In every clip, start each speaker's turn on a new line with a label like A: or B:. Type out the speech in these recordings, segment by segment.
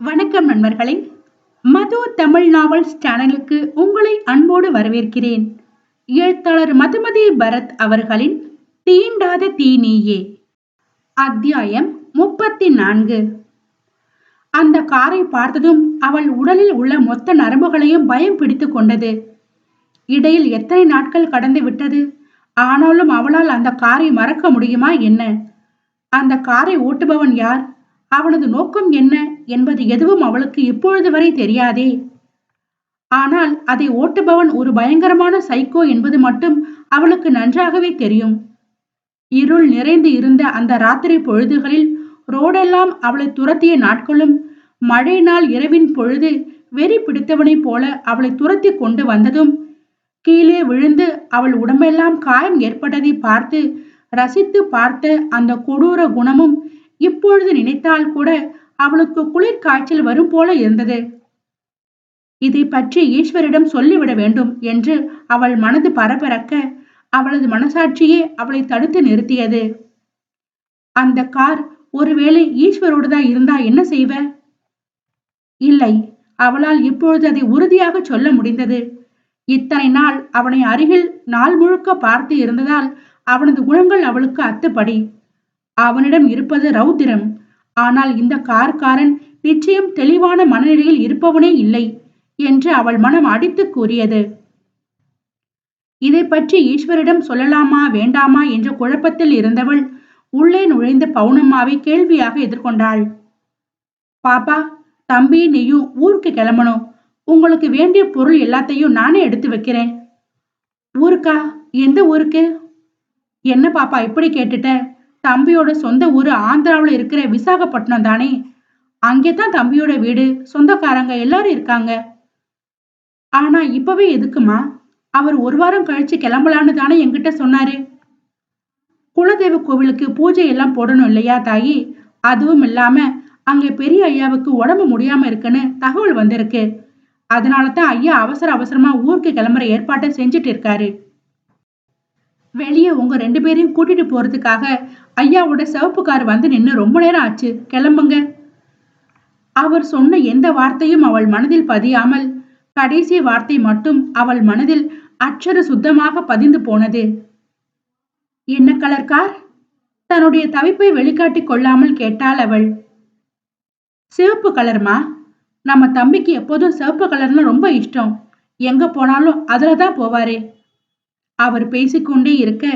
A: வணக்கம் நண்பர்களே. மது தமிழ் நாவல் சேனலுக்கு உங்களை அன்போடு வரவேற்கிறேன். எழுத்தாளர் மதுமதி பரத் அவர்களின் தீண்டாத தீ நீயே அத்தியாயம் முப்பத்தி நான்கு அந்த காரை பார்த்ததும் அவள் உடலில் உள்ள மொத்த நரம்புகளையும் பயம் பிடித்து கொண்டது. இடையில் எத்தனை நாட்கள் கடந்து விட்டது? ஆனாலும் அவளால் அந்த காரை மறக்க முடியுமா என்ன? அந்த காரை ஓட்டுபவன் யார்? அவனது நோக்கம் என்ன என்பது எதுவும் அவளுக்கு இப்பொழுது வரை தெரியாதே. ஆனால் அதை ஓட்டுபவன் ஒரு பயங்கரமான சைக்கோ என்பது மட்டும் அவளுக்கு நன்றாகவே தெரியும். இருள் நிறைந்து இருந்த அந்த ராத்திரி பொழுதுகளில் ரோடெல்லாம் அவளை துரத்திய நாட்களும் மழை நாள் இரவின் பொழுது வெறி பிடித்தவனைப் போல அவளை துரத்தி கொண்டு வந்ததும் கீழே விழுந்து அவள் உடம்பெல்லாம் காயம் ஏற்பட்டதை பார்த்து ரசித்து பார்த்த அந்த கொடூர குணமும் இப்பொழுது நினைத்தால் கூட அவளுக்கு குளிர் காய்ச்சல் வரும் போல இருந்தது. இதை பற்றி ஈஸ்வரிடம் சொல்லிவிட வேண்டும் என்று அவள் மனது பரபரக்க அவளது மனசாட்சியே அவளை தடுத்து நிறுத்தியது. அந்த கார் ஒருவேளை ஈஸ்வரோடு தான் இருந்தா என்ன செய்வ? இல்லை அவளால் இப்பொழுது அதை உறுதியாக சொல்ல முடிந்தது. இத்தனை நாள் அவனை அருகில் நாள் முழுக்க பார்த்து இருந்ததால் அவனது குணங்கள் அவளுக்கு அத்துப்படி. அவனிடம் இருப்பது ரௌத்திரம் ஆனால் இந்த கார்காரன் நிச்சயம் தெளிவான மனநிலையில் இருப்பவனே இல்லை என்று அவள் மனம் அடித்து கூறியது. இதை பற்றி ஈஸ்வரிடம் சொல்லலாமா வேண்டாமா என்ற குழப்பத்தில் இருந்தவள் உள்ளே நுழைந்த பவுனம்மாவை கேள்வியாக எதிர்கொண்டாள். பாப்பா தம்பி நீயும் ஊருக்கு கிளம்பணும் உங்களுக்கு வேண்டிய பொருள் எல்லாத்தையும் நானே எடுத்து வைக்கிறேன். ஊருக்கா? எந்த ஊருக்கு? என்ன பாப்பா இப்படி கேட்டுட்ட? தம்பியோட சொந்த ஊர் ஆந்திராவில் இருக்கிற விசாகப்பட்டினம் தானே? அங்கே தான் தம்பியோட வீடு சொந்தக்காரங்க எல்லாரும் இருக்காங்க. ஆனா இப்பவே எதுக்குமா? அவர் ஒரு வாரம் கழிச்சு கிளம்பலான்னு தானே என்கிட்ட சொன்னாரு. குலதெய்வ கோவிலுக்கு பூஜை எல்லாம் போடணும் இல்லையா தாயி? அதுவும் இல்லாம அங்க பெரிய ஐயாவுக்கு உடம்பு முடியாம இருக்குன்னு தகவல் வந்திருக்கு. அதனால தான் ஐயா அவசர அவசரமா ஊருக்கு கிளம்புற ஏற்பாட்டை செஞ்சுட்டு இருக்காரு. வெளியே உங்க ரெண்டு பேரையும் கூட்டிட்டு போறதுக்காக ஐயாவோட சிவப்பு கார் வந்து நின்று ரொம்ப நேரம் ஆச்சு. கிளம்புங்க. அவர் சொன்ன எந்த வார்த்தையும் அவள் மனதில் பதியாமல் கடைசி வார்த்தை மட்டும் அவள் மனதில் அச்சர சுத்தமாக பதிந்து போனது. என்ன கலர் கார்? தன்னுடைய தவிப்பை வெளிக்காட்டிக் கொள்ளாமல் கேட்டாள் அவள். சிவப்பு கலர்மா நம்ம தம்பிக்கு எப்போதும் சிவப்பு கலர்னா ரொம்ப இஷ்டம். எங்க போனாலும் அதில் தான் போவாரே. அவர் பேசிக்கொண்டே இருக்க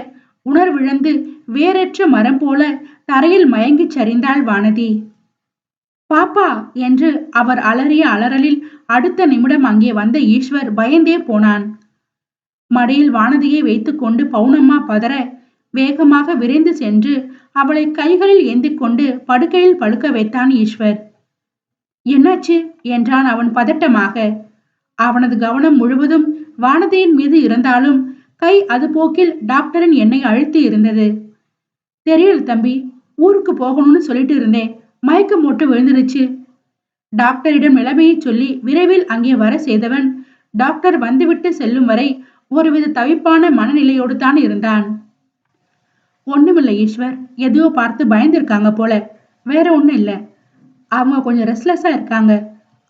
A: உணர்விழந்து வேறற்ற மரம் போல தரையில் மயங்கிச் சரிந்தாள் வானதி. பாப்பா என்று அவர் அலறிய அலறலில் அடுத்த நிமிடம் அங்கே வந்த ஈஸ்வர் பயந்தே போனான். மடியில் வானதியை வைத்துக்கொண்டு பௌனம்மா பதற வேகமாக விரைந்து சென்று அவளை கைகளில் ஏந்திக் கொண்டு படுக்கையில் படுக்க வைத்தான் ஈஸ்வர். என்னாச்சு? என்றான் அவன் பதட்டமாக. அவனது கவனம் முழுவதும் வானதியின் மீது இருந்தாலும் கை அது போக்கில் டாக்டரின் என்னை அழுத்தி இருந்தது. தெரியல தம்பி ஊருக்கு போகணும்னு சொல்லிட்டு இருந்தேன். மயக்கம் போட்டு விழுந்துருச்சு. டாக்டரிடம் நிலைமையை சொல்லி விரைவில் அங்கே வர செய்தவன் டாக்டர் வந்துவிட்டு செல்லும் வரை ஒருவித தவிப்பான மனநிலையோடு தான் இருந்தான். ஒண்ணுமில்லை ஈஸ்வர் எதையோ பார்த்து பயந்துருக்காங்க போல. வேற ஒண்ணும் இல்லை. அவங்க கொஞ்சம் ரெஸ்ட்லெஸ்ஸா இருக்காங்க.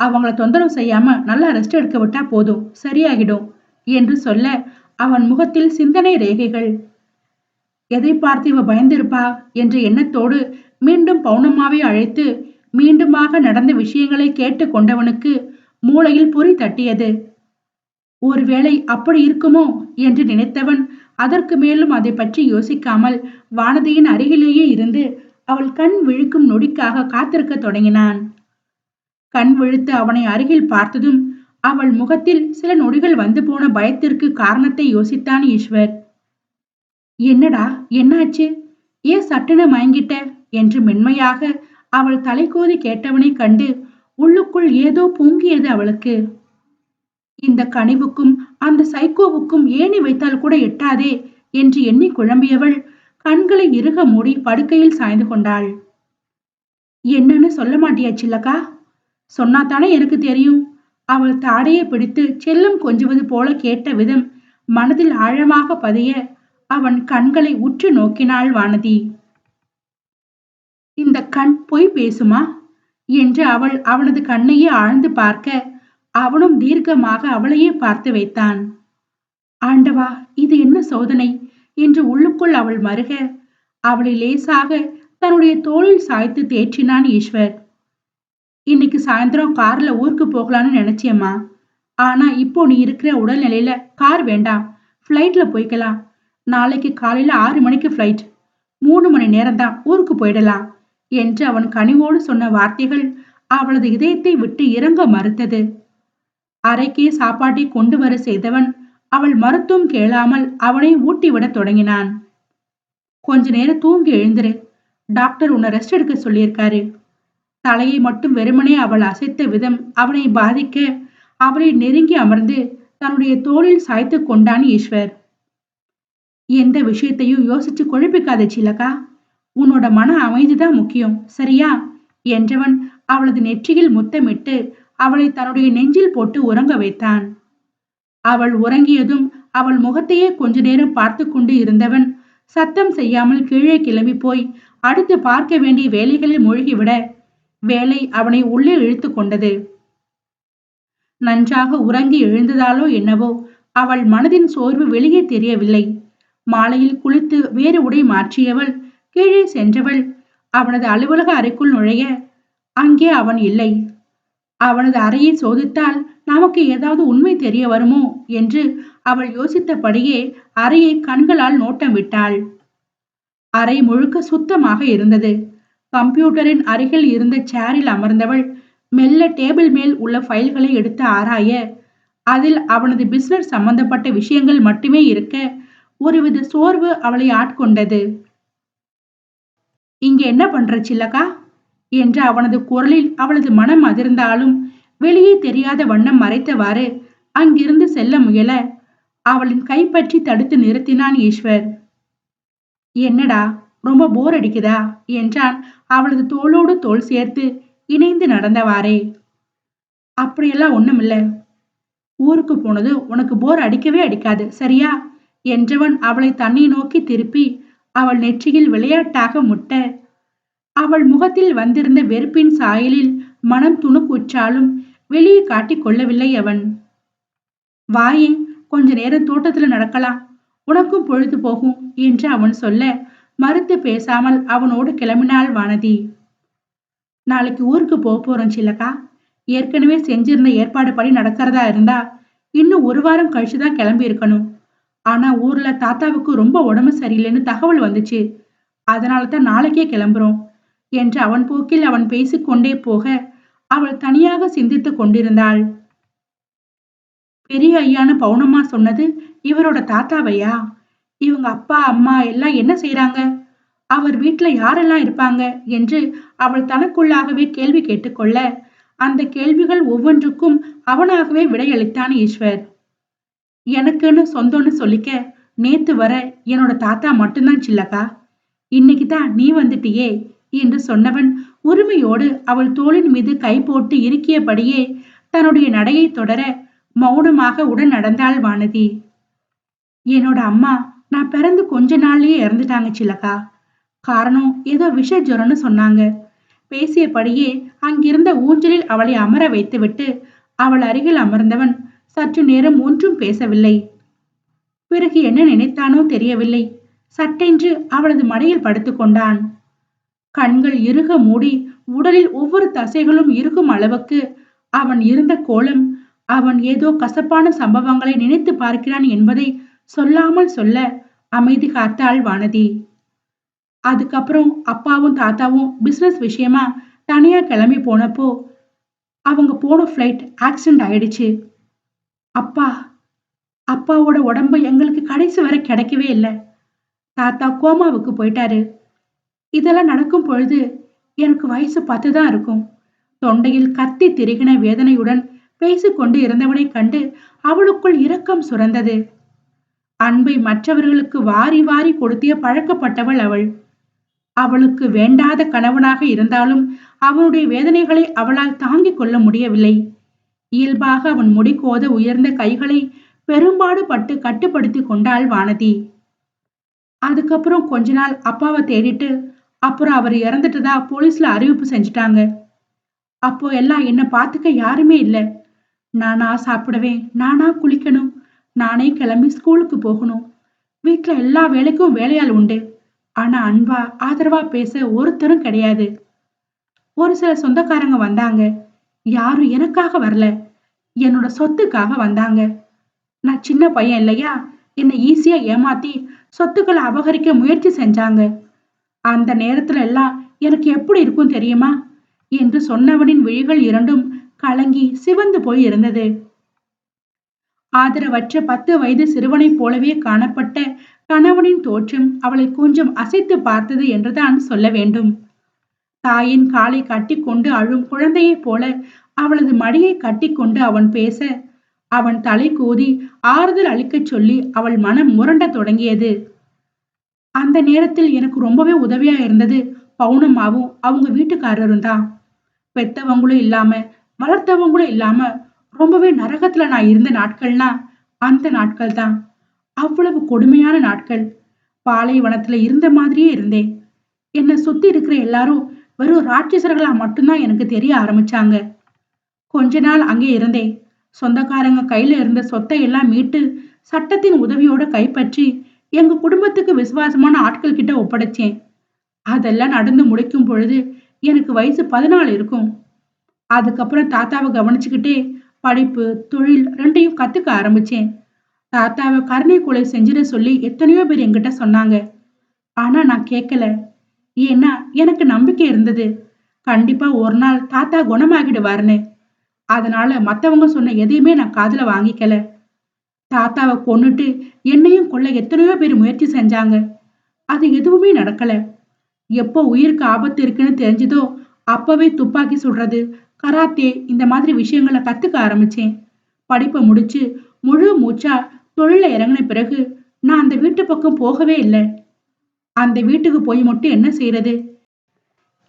A: அவங்கள தொந்தரவு செய்யாம நல்லா ரெஸ்ட் எடுக்க விட்டா போதும். சரியாகிடும். என்று சொல்ல அவன் முகத்தில் சிந்தனை ரேகைகள். எதை பார்த்து இவ பயந்திருப்பா? என்ற எண்ணத்தோடு மீண்டும் பௌனம்மாவை அழைத்து மீண்டுமாக நடந்த விஷயங்களை கேட்டு கொண்டவனுக்கு மூளையில் பொறி தட்டியது. ஒருவேளை அப்படி இருக்குமோ? என்று நினைத்தவன் அதற்கு மேலும் அதை பற்றி யோசிக்காமல் வானதியின் அருகிலேயே இருந்து அவள் கண் விழிக்கும் நொடிக்காக காத்திருக்க தொடங்கினான். கண் விழித்து அவனை அருகில் பார்த்ததும் அவள் முகத்தில் சில நொடிகள் வந்து போன பயத்திற்கு காரணத்தை யோசித்தான் ஈஸ்வர். என்னடா என்னாச்சு? ஏன் சட்டுன மயங்கிட்ட? என்று மென்மையாக அவள் தலைக்கோதி கேட்டவனை கண்டு உள்ளுக்குள் ஏதோ பொங்கியது அவளுக்கு. இந்த கனிவுக்கும் அந்த சைக்கோவுக்கும் ஏணி வைத்தால் கூட எட்டாதே? என்று எண்ணி குழம்பியவள் கண்களை இறுக மூடி படுக்கையில் சாய்ந்து கொண்டாள். என்னன்னு சொல்ல மாட்டியா சில்லக்கா? சொன்னாத்தானே எனக்கு தெரியும். அவள் தாடையை பிடித்து செல்லம் கொஞ்சுவது போல கேட்ட விதம் மனதில் ஆழமாக பதிய அவன் கண்களை உற்று நோக்கினாள் வானதி. இந்த கண் பொய் பேசுமா? என்று அவள் அவனது கண்ணையே ஆழ்ந்து பார்க்க அவனும் தீர்க்கமாக அவளையே பார்த்து வைத்தான். ஆண்டவா இது என்ன சோதனை? என்று உள்ளுக்குள் அவள் மருக அவளை லேசாக தன்னுடைய தோளில் சாய்த்து தேற்றினான் ஈஸ்வர். இன்னைக்கு சாயந்தரம் கார்ல ஊருக்கு போகலான்னு நினைச்சியம்மா ஆனா இப்போ நீ இருக்கிற உடல்நிலையில கார் வேண்டாம். ஃப்ளைட்ல போய்க்கலாம். நாளைக்கு காலையில ஆறு மணிக்கு ஃப்ளைட் மூணு மணி நேரம் தான் ஊருக்கு போயிடலாம் என்று அவன் கனிவோடு சொன்ன வார்த்தைகள் அவளது இதயத்தை விட்டு இறங்க மறுத்தது. அறைக்கே சாப்பாட்டை கொண்டு வர செய்தவன் அவள் மருத்துவம் கேளாமல் அவனை ஊட்டிவிடத் தொடங்கினான். கொஞ்ச நேரம் தூங்கி எழுந்துரு. டாக்டர் உன்னை ரெஸ்ட் எடுக்க சொல்லியிருக்காரு. தலையை மட்டும் வெறுமனே அவள் அசைத்த விதம் அவனை பாதிக்க அவளை நெருங்கி அமர்ந்து தன்னுடைய தோளில் சாய்த்து கொண்டான் ஈஸ்வர். எந்த விஷயத்தையும் யோசிச்சு குழப்பிக்காத சீலக்கா. உன்னோட மன அமைதிதான் முக்கியம் சரியா? என்றவன் அவளது நெற்றியில் முத்தமிட்டு அவளை தன்னுடைய நெஞ்சில் போட்டு உறங்க வைத்தான். அவள் உறங்கியதும் அவள் முகத்தையே கொஞ்ச நேரம் பார்த்து கொண்டு இருந்தவன் சத்தம் செய்யாமல் கீழே கிளம்பி போய் அடுத்து பார்க்க வேண்டிய வேலைகளில் மூழ்கிவிட வேலை அவனை உள்ளே இழுத்து கொண்டது. நன்றாக உறங்கி எழுந்ததாலோ என்னவோ அவள் மனதின் சோர்வு வெளியே தெரியவில்லை. மாலையில் குளித்து வேறு உடை மாற்றியவள் கீழே சென்றவள். அவனது அலுவலக அறைக்குள் நுழைய அங்கே அவன் இல்லை. அவனது அறையை சோதித்தால் நமக்கு ஏதாவது உண்மை தெரிய வருமோ என்று அவள் யோசித்தபடியே அறையை கண்களால் நோட்டம் விட்டாள் அறை முழுக்க சுத்தமாக இருந்தது. கம்ப்யூட்டரின் அருகில் இருந்த சேரில் அமர்ந்தவள் மெல்ல டேபிள் மேல் உள்ள ஃபைல்களை எடுத்து ஆராய அதில் அவனது பிசினஸ் சம்பந்தப்பட்ட விஷயங்கள் மட்டுமே இருக்க ஒருவித சோர்வு அவளை ஆட்கொண்டது. இங்க என்ன பண்ற சில்லக்கா? என்று அவனது குரலில் அவளது மனம் அதிர்ந்தாலும் வெளியே தெரியாத வண்ணம் மறைத்தவாறு அங்கிருந்து செல்ல முயல அவளின் கைப்பற்றி தடுத்து நிறுத்தினான் ஈஸ்வர். என்னடா ரொம்ப போர் அடிக்குதா? என்றான். அவளது தோளோடு தோல் சேர்த்து இணைந்து நடந்தவாறே. அப்படியெல்லாம் ஒண்ணுமில்ல. ஊருக்கு போனது உனக்கு போர் அடிக்கவே அடிக்காது சரியா? என்றவன் அவளை தன்னை நோக்கி திருப்பி அவள் நெற்றியில் விளையாட்டாக முட்ட. அவள் முகத்தில் வந்திருந்த வெறுப்பின் சாயலில் மனம் துணுக்குற்றாலும் வெளியே காட்டிக் கொள்ளவில்லை அவன். வாயே கொஞ்ச நேரம் தோட்டத்துல நடக்கலாம். உனக்கும் பொழுது போகும் என்று அவன் சொல்ல மறுத்து பேசாமல் அவனோடு கிளம்பினாள் வானதி. நாளைக்கு ஊருக்கு போக போறோம் சில்லக்கா. ஏற்கனவே செஞ்சிருந்த ஏற்பாடு படி நடக்கிறதா இருந்தா இன்னும் ஒரு வாரம் கழிச்சுதான் கிளம்பி இருக்கணும் ஆனா ஊர்ல தாத்தாவுக்கு ரொம்ப உடம்பு சரியில்லைன்னு தகவல் வந்துச்சு. அதனால தான் நாளைக்கே கிளம்புறோம் என்று அவன் போக்கில் அவன் பேசிக்கொண்டே போக அவள் தனியாக சிந்தித்து கொண்டிருந்தாள். பெரிய ஐயான பவுனம்மா சொன்னது இவரோட தாத்தாவையா? இவங்க அப்பா அம்மா எல்லாம் என்ன செய்யறாங்க அவர் வீட்டுல யாரெல்லாம் இருப்பாங்க? என்று அவள் தனக்குள்ளாகவே கேள்வி கேட்டுக்கொள்ள அந்த கேள்விகள் ஒவ்வொன்றுக்கும் அவனாகவே விடையளித்தான் ஈஸ்வர். எனக்குன்னு சொந்தம்னு சொல்லிக்க நேத்து வர என்னோட தாத்தா மட்டும்தான் சில்லக்கா இன்னைக்கு தான் நீ வந்துட்டியே என்று சொன்னவன் உரிமையோடு அவள் தோளின் மீது கை போட்டு இருக்கியபடியே தன்னுடைய நடையை தொடர மௌனமாக உடன் நடந்தாள் வானதி. என்னோட அம்மா நான் பிறந்து கொஞ்ச நாள்லயே இறந்துட்டாங்க சிலக்கா. காரணம் ஏதோ விஷ ஜுரம்னு சொன்னாங்க. பேசியபடியே அங்கிருந்த ஊஞ்சலில் அவளை அமர வைத்துவிட்டு அவள் அருகில் அமர்ந்தவன் சற்று நேரம் ஒன்றும் பேசவில்லை. பிறகு என்ன நினைத்தானோ தெரியவில்லை. சட்டென்று அவளது மடியில் படுத்துக்கொண்டான் கண்கள் இறுக மூடி உடலில் ஒவ்வொரு தசைகளும் இருக்கும் அளவுக்கு அவன் இருந்த கோலம் அவன் ஏதோ கசப்பான சம்பவங்களை நினைத்து பார்க்கிறான் என்பதை சொல்லாமல் சொல்ல அமைதி காத்தாள் வானதி அதுக்கப்புறம் அப்பாவும் தாத்தாவும் பிஸ்னஸ் விஷயமா தனியா கிளம்பி போனப்போ அவங்க போன ஃப்ளைட் ஆக்சிடென்ட் ஆயிடுச்சு. அப்பா அப்பாவோட உடம்பு எங்களுக்கு கடைசி வரை கிடைக்கவே இல்லை. தாத்தா கோமாவுக்கு போயிட்டாரு. இதெல்லாம் நடக்கும் பொழுது எனக்கு வயசு பத்து தான் இருக்கும். தொண்டையில் கத்தி திரிகின வேதனையுடன் பேசிக்கொண்டு இருந்தவனை கண்டு அவளுக்குள் இரக்கம் சுரந்தது. அன்பை மற்றவர்களுக்கு வாரி வாரி கொடுத்திய பழக்கப்பட்டவள் அவள். அவளுக்கு வேண்டாத கணவனாக இருந்தாலும் அவனுடைய வேதனைகளை அவளால் தாங்கிக் கொள்ள முடியவில்லை. இயல்பாக அவன் முடிக்கோத உயர்ந்த கைகளை பெரும்பாடு பட்டு கட்டுப்படுத்தி கொண்டாள் வானதி. அதுக்கப்புறம் கொஞ்ச நாள் அப்பாவை தேடிட்டு அப்புறம் அவர் இறந்துட்டதா போலீஸ்ல அறிவிப்பு செஞ்சிட்டாங்க. அப்போ எல்லாம் என்ன பார்த்துக்க யாருமே இல்லை. நானா சாப்பிடுவேன் நானா குளிக்கணும் நானே கிளம்பி ஸ்கூலுக்கு போகணும். வீட்டுல எல்லா வேலைக்கும் வேலையால் உண்டு. ஆனா அன்பா ஆதரவா பேச ஒருத்தரும் கிடையாது. ஒரு சில சொந்தக்காரங்க வந்தாங்க. யாரும் எனக்காக வரல. என்னோட சொத்துக்காக வந்தாங்க. நான் சின்ன பையன் இல்லையா? என்னை ஈஸியா ஏமாத்தி சொத்துக்களை அபகரிக்க முயற்சி செஞ்சாங்க. அந்த நேரத்துல எல்லாம் எனக்கு எப்படி இருக்கும் தெரியுமா? என்று சொன்னவனின் விழிகள் இரண்டும் கலங்கி சிவந்து போய் இருந்தது. ஆதரவற்ற பத்து வயது சிறுவனைப் போலவே காணப்பட்ட கணவனின் தோற்றம் அவளை கொஞ்சம் அசைத்து பார்த்தது என்றுதான் சொல்ல வேண்டும். தாயின் காலை கட்டிக்கொண்டு அழும் குழந்தையைப் போல அவளது மடியை கட்டிக்கொண்டு அவன் பேச அவன் தலை கூதி ஆறுதல் அளிக்கச் சொல்லி அவள் மனம் முரண்ட தொடங்கியது. அந்த நேரத்தில் எனக்கு ரொம்பவே உதவியா இருந்தது. பவுனம்மாவும் அவங்க வீட்டுக்காரரும் தான் பெத்தவங்களும் இல்லாம வளர்த்தவங்களும் இல்லாம ரொம்பவே நரகத்துல நான் இருந்த நாட்கள்னா அந்த நாட்கள் தான் அவ்வளவு கொடுமையான நாட்கள். பாலைவனத்துல இருந்த மாதிரியே இருந்தேன். என்னை சுத்தி இருக்கிற எல்லாரும் வெறும் ராட்சசர்களா மட்டும்தான் எனக்கு தெரிய ஆரம்பிச்சாங்க. கொஞ்ச நாள் அங்கே இருந்தேன். சொந்தக்காரங்க கையில இருந்த சொத்தை எல்லாம் மீட்டு சட்டத்தின் உதவியோட கைப்பற்றி எங்க குடும்பத்துக்கு விசுவாசமான ஆட்கள் கிட்ட ஒப்படைச்சேன். அதெல்லாம் நடந்து முடிக்கும் பொழுது எனக்கு வயசு பதினாலு இருக்கும். அதுக்கப்புறம் தாத்தாவை கவனிச்சுக்கிட்டே படிப்பு தொழில் ரெண்டையும் கத்துக்க ஆரம்பிச்சேன். தாத்தாவை கருணை கொலை செஞ்சிட சொல்லி எத்தனையோ பேர் என்கிட்ட சொன்னாங்க. ஆனா நான் கேட்கல ஏன்னா எனக்கு நம்பிக்கை இருந்தது. கண்டிப்பா ஒரு நாள் தாத்தா குணமாகிடுவாருன்னு. அதனால மத்தவங்க சொன்ன எதையுமே நான் காதுல வாங்கிக்கல. தாத்தாவை கொன்னுட்டு என்னையும் கொள்ள எத்தனையோ பேர் முயற்சி செஞ்சாங்க. அது எதுவுமே நடக்கல. எப்போ உயிருக்கு ஆபத்து இருக்குன்னு தெரிஞ்சதோ அப்பவே துப்பாக்கி சுடுறது கராத்தே இந்த மாதிரி விஷயங்களை கத்துக்க ஆரம்பிச்சேன். படிப்பை முடிச்சு முழு மூச்சா தொழில இறங்கின பிறகு நான் அந்த வீட்டு பக்கம் போகவே இல்லை. அந்த வீட்டுக்கு போய் மட்டும் என்ன செய்யறது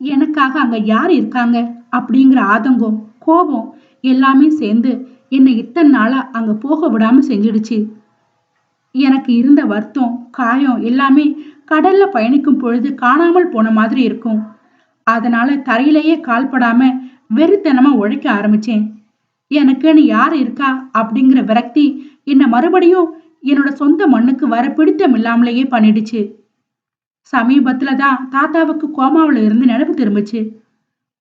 A: எனக்காக அங்க யார் இருக்காங்க? அப்படிங்கிற ஆதங்கம் கோபம் எல்லாமே சேர்ந்து என்னை இத்தனை நாளா அங்க போக விடாம செஞ்சிடுச்சு. எனக்கு இருந்த வருத்தம் காயம் எல்லாமே கடல்ல பயணிக்கும் பொழுது காணாமல் போன மாதிரி இருக்கும். அதனால தரையிலேயே கால்படாம வெறித்தனமா உழைக்க ஆரம்பிச்சேன். எனக்குன்னு யார் இருக்கா அப்படிங்கிற விரக்தி என்னை மறுபடியும் என்னோட சொந்த மண்ணுக்கு வர பிடித்தம் இல்லாமலேயே பண்ணிடுச்சு. சமீபத்துல தான் தாத்தாவுக்கு கோமாவில் இருந்து நினைவு திரும்பிச்சு.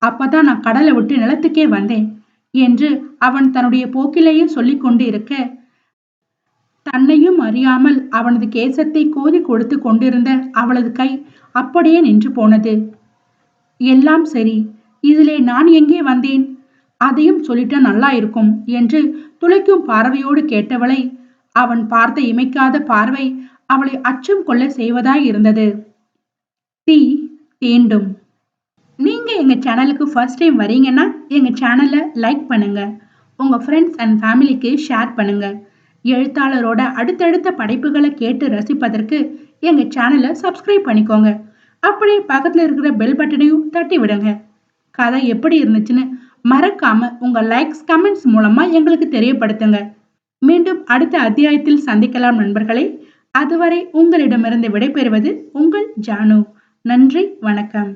A: அப்பதான் நான் கடலை விட்டு நிலத்துக்கே வந்தேன் என்று அவன் தன்னுடைய போக்கிலேயே சொல்லி கொண்டு இருக்க தன்னையும் அறியாமல் அவனது கேசத்தை கோதி கொடுத்து கொண்டிருந்த அவளது கை அப்படியே நின்று போனது. எல்லாம் சரி. இதிலே நான் எங்கே வந்தேன்? அதையும் சொல்லிட்ட நல்லா இருக்கும் என்று துளைக்கும் பார்வையோடு கேட்டவளை அவன் பார்த்த இமைக்காத பார்வை அவளை அச்சம் கொள்ள செய்வதாய் இருந்தது. தீ தீண்டும். நீங்க எங்க சேனலுக்கு ஃபர்ஸ்ட் டைம் வரீங்கன்னா எங்க சேனலை லைக் பண்ணுங்க. உங்க ஃப்ரெண்ட்ஸ் அண்ட் ஃபேமிலிக்கு ஷேர் பண்ணுங்க. எழுத்தாளரோட அடுத்தடுத்த படைப்புகளை கேட்டு ரசிப்பதற்கு எங்க சேனலை சப்ஸ்கிரைப் பண்ணிக்கோங்க. அப்படியே பக்கத்துல இருக்கிற பெல் பட்டனையும் தட்டி விடுங்க. கதை எப்படி இருந்துச்சுன்னு மறக்காம உங்க லைக்ஸ் கமெண்ட்ஸ் மூலமா எங்களுக்கு தெரியப்படுத்துங்க. மீண்டும் அடுத்த அத்தியாயத்தில் சந்திக்கலாம் நண்பர்களே. அதுவரை உங்களிடமிருந்து விடைபெறுவது உங்கள் ஜானு. நன்றி வணக்கம்.